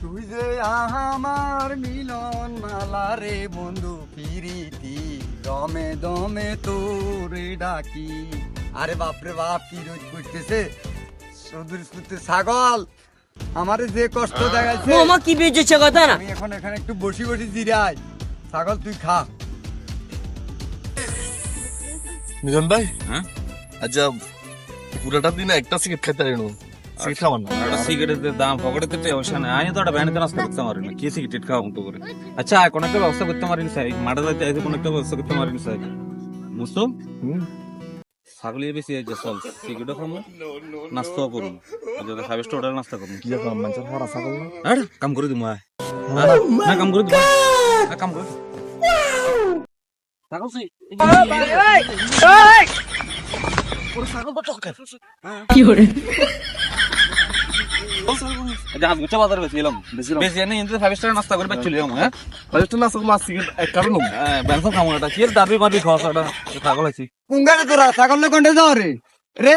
তুই যে আমার মিলন মালা রে বন্ধু ফিরিতি দমে দমে তোরে ডাকি। আরে বাপরে বাপ কি রোজ করতেছে? সদুর সুতে ছাগল আমারে যে কষ্ট দেখাইছে। মামা কি বেঁচেছে কথা না? আমি এখন এখানে একটু বসি বসি জিরাই। ছাগল তুই খা। নিজাম ভাই হ্যাঁ? আচ্ছা পুরাটা দিন একটা সিগারেট খেতে পারি সিগারেটের দাম পকেটে তো অবশ্য না আমি তো একটা ব্যান্ড নাস্তা করতে পারি না কি সিগারেট খাওয়া মতো করে আচ্ছা কোনো একটা ব্যবস্থা করতে পারি না স্যার মাঠে যাইতে আইতে কোনো একটা ব্যবস্থা করতে পারি না স্যার বুঝছ ছাগলি বেশি আছে চল সিগারেটও খাব নাস্তাও করব যদি হোটেল নাস্তা করব কি রকম মানুষের হারা ছাগল না আরে কাম করে দিমু আয় না কাম করে দিমু আয়, কাম করে ছাগল সি আচ্ছা আমি উচ্চ বাজার বেশি এলাম বেশি এনে ফাইভ স্টার নাস্তা করে চলে যাব হ্যাঁ ফাইভটা না ছাগল মাছ সিগারেট এক কারণ হ্যাঁ ব্যাংকক কি দাবি মারবি খাওয়া ছাগল আছি কুঙ্গারে তোরা ছাগল কোনটা যাও রে রে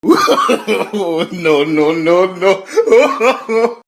no, no, no, no.